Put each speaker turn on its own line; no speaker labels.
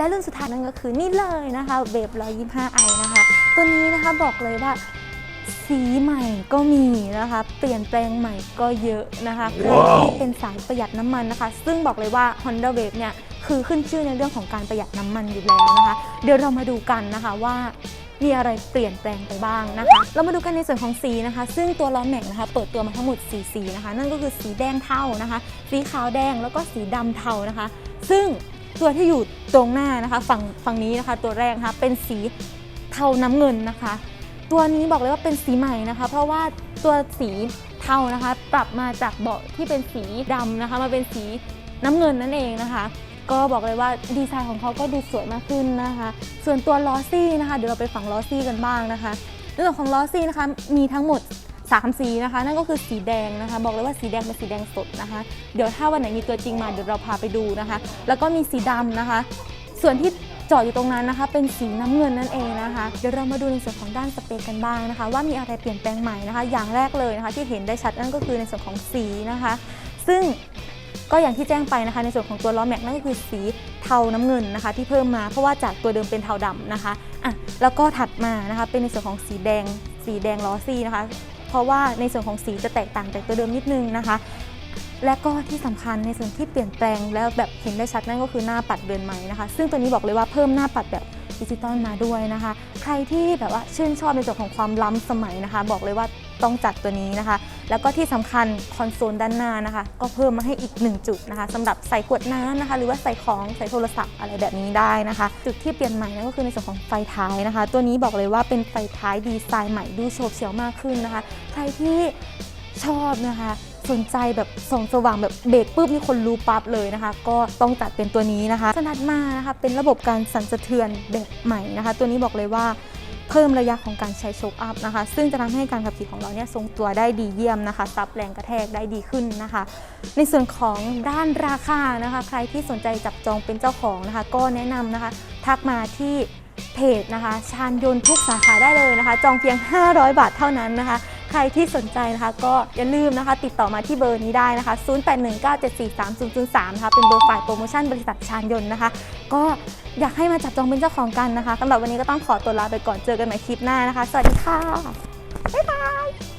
และรุ่นสุดท้ายนั่นก็คือนี่เลยนะคะเวฟ125 i นะคะ ตัวนี้นะคะบอกเลยว่าสีใหม่ก็มีนะคะ เปลี่ยนแปลงใหม่ก็เยอะนะคะใครที่เป็นสายประหยัดน้ำมันนะคะ ซึ่งบอกเลยว่า Honda Wave เนี่ยคือขึ้นชื่อในเรื่องของการประหยัดน้ำมันอยู่แล้วนะคะ เดี๋ยวเรามาดูกันนะคะว่ามีอะไรเปลี่ยนแปลงไปบ้างนะคะ เรามาดูกันในส่วนของสีนะคะ ซึ่งตัวล้อแม็กนะคะ เปิดตัวมาทั้งหมดสีสีนะคะ นั่นก็คือสีแดงเทานะคะ สีขาวแดงแล้วก็สีดำเทานะคะ ซึ่ง ตัวที่อยู่ตรงหน้านะคะฝั่งฝั่งนี้นะคะ ตัวแรกนะคะเป็นสีเทาน้ำเงินนะคะ ตัวนี้บอกเลยว่าเป็นสีใหม่นะคะ เพราะว่าตัวสีเทานะคะ ปรับมาจากเบาะที่เป็นสีดำนะคะ มาเป็นสีน้ำเงินนั่นเองนะคะ ก็บอกเลยว่าดีไซน์ของเขาก็ดูสวยมากขึ้นนะคะ ส่วนตัวลอซี่นะคะเดี๋ยวเราไปฝั่งลอซี่กันบ้างนะคะในส่วนของลอซี่นะคะมีทั้งหมด 3 สีนะคะ นั่นก็คือสีแดงนะคะ บอกเลยว่าสีแดงเป็นสีแดงสดนะคะ เดี๋ยวถ้าวันไหนมีตัวจริงมาเดี๋ยวเราพาไปดูนะคะ แล้วก็มีสีดำนะคะ ส่วนที่จอดอยู่ตรงนั้นนะคะ เป็นสีน้ำเงินนั่นเองนะคะ เดี๋ยวเรามาดูในส่วนของด้านสเปคกันบ้างนะคะ ว่ามีอะไรเปลี่ยนแปลงใหม่นะคะ อย่างแรกเลยนะคะ ที่เห็นได้ชัดนั่นก็คือในส่วนของสีนะคะ ซึ่งก็อย่างที่แจ้งไปนะคะ ในส่วนของตัวล้อแม็กนั่นก็คือสีเทาน้ำเงินนะคะ ที่เพิ่มมาเพราะว่าจากตัวเดิมเป็นเทาดำนะคะอะแล้วก็ถัดมานะคะเป็นในส่วนของสีแดง สีแดงล้อซี่นะคะ เพราะว่าในส่วนของสีจะแตกต่างจากตัวเดิมนิดนึงนะคะ และก็ที่สำคัญในส่วนที่เปลี่ยนแปลงแล้วแบบเห็นได้ชัดนั่นก็คือหน้าปัดเดือนใหม่นะคะ ซึ่งตัวนี้บอกเลยว่าเพิ่มหน้าปัดแบบ ดิจิตอลมาด้วยนะคะ ใครที่แบบว่าชื่นชอบในส่วนของความล้ำสมัยนะคะ บอกเลยว่าต้องจัดตัวนี้นะคะ แล้วก็ที่สำคัญคอนโซลด้านหน้านะคะ ก็เพิ่มมาให้อีก 1 จุดนะคะสำหรับใส่ขวดน้ำนะคะ หรือว่าใส่ของใส่โทรศัพท์อะไรแบบนี้ได้นะคะ จุดที่เปลี่ยนใหม่นั่นก็คือในส่วนของไฟท้ายนะคะ ตัวนี้บอกเลยว่าเป็นไฟท้ายดีไซน์ใหม่ดูโฉบเฉี่ยวมากขึ้นนะคะ ใครที่ ชอบนะคะ สนใจแบบส่องสว่างแบบเบรกปุ๊บมีคนรู้ปั๊บเลยนะคะ ก็ต้องจัดเป็นตัวนี้นะคะสนัดมานะคะเป็นระบบการสั่นสะเทือนแบบใหม่นะคะ ตัวนี้บอกเลยว่าเพิ่มระยะของการใช้โชคอัพนะคะ ซึ่งจะทำให้การขับขี่ของเราเนี่ยทรงตัวได้ดีเยี่ยมนะคะซับแรงกระแทกได้ดีขึ้นนะคะ ในส่วนของด้านราคานะคะ ใครที่สนใจจับจองเป็นเจ้าของนะคะ ก็แนะนำนะคะ ทักมาที่เพจนะคะ ชาญยนต์ทุกสาขาได้เลยนะคะ จองเพียง 500 บาทเท่านั้นนะคะ ใครที่สนใจนะคะก็อย่าลืมนะคะ ติดต่อมาที่เบอร์นี้ได้นะคะ 0819743003นะคะเป็นเบอร์ฝ่ายโปรโมชั่นบริษัทชานยนต์นะคะ ก็อยากให้มาจับจองเป็นเจ้าของกันนะคะสำหรับวันนี้ก็ต้องขอตัวลาไปก่อนเจอกันใหม่คลิปหน้านะคะ สวัสดีค่ะบ๊ายบาย